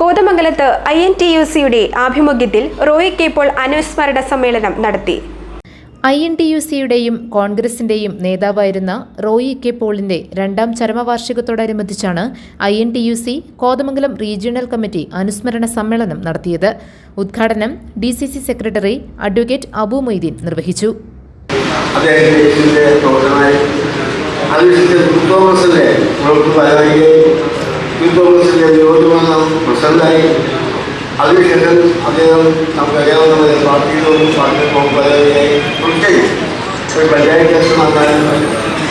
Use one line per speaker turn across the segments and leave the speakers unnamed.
കോതമംഗലത്ത് I N T U സിയുടെ ആഭിമുഖ്യത്തിൽ റോയി കെ പോൾ അനുസ്മരണ സമ്മേളനം നടത്തി.
ഐ എൻ ടി യു സിയുടെയും കോൺഗ്രസിന്റെയും നേതാവായിരുന്ന റോയി കെ പോളിന്റെ രണ്ടാം ചരമവാർഷികത്തോടനുബന്ധിച്ചാണ് I N T U C Kothamangalam regional committee അനുസ്മരണ സമ്മേളനം നടത്തിയത്. ഉദ്ഘാടനം D C C secretary advocate Abu Moideen നിർവഹിച്ചു.
അദ്ദേഹത്തിന്റെ പ്രസിഡന്റായി അതിനുശേഷം അദ്ദേഹം നമുക്കറിയാവുന്ന പോലെ പാർട്ടിയിലും പാർട്ടി വരാവുകയായി തുടർച്ചയായി ഒരു പഞ്ചായത്ത് ഇലക്ഷൻ വന്നാലും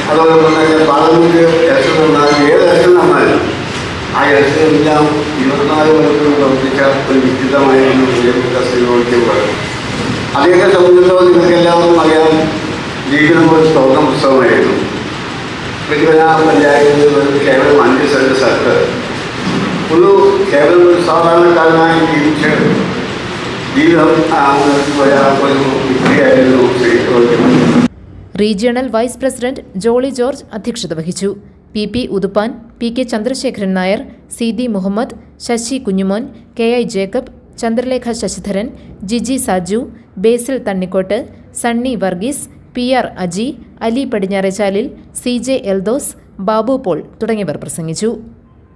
അതോടൊപ്പം തന്നെ പാർലമെന്റ് ഇലക്ഷൻ വന്നാലും ഏത് ഇലക്ഷൻ വന്നാലും ആ ഇലക്ഷനെല്ലാം ഇരുപത്തിനാല് മണിക്കൂർ പ്രവർത്തിച്ച ഒരു വിചിത്രമായിരുന്നു പ്രിയപ്പെട്ട ശ്രീ അദ്ദേഹത്തെ സംബന്ധിച്ചിടത്തോളം നിങ്ങൾക്കെല്ലാവർക്കും അറിയാം ജീവിതം ഒരു തുറന്ന പുസ്തകമായിരുന്നു. തിരുവന പഞ്ചായത്തിൽ ഒരു കേവലം അഞ്ച് സെന്റ് സ്ഥലത്ത് ഒരു കേവലം ഒരു സാധാരണക്കാരനായി ജീവിച്ച്
regional vice president Jolly George അധ്യക്ഷത വഹിച്ചു. P P Uthuppan P K Chandrasekharan Nair C D Muhammad Sasi Kunjumon K I Jacob Chandralekha Sasidharan Giji Saju Basil Thannikott Sunny Varghese P R Aji Ali Padinjarechalil C J Eldhose Babu Paul തുടങ്ങിയവർ പ്രസംഗിച്ചു.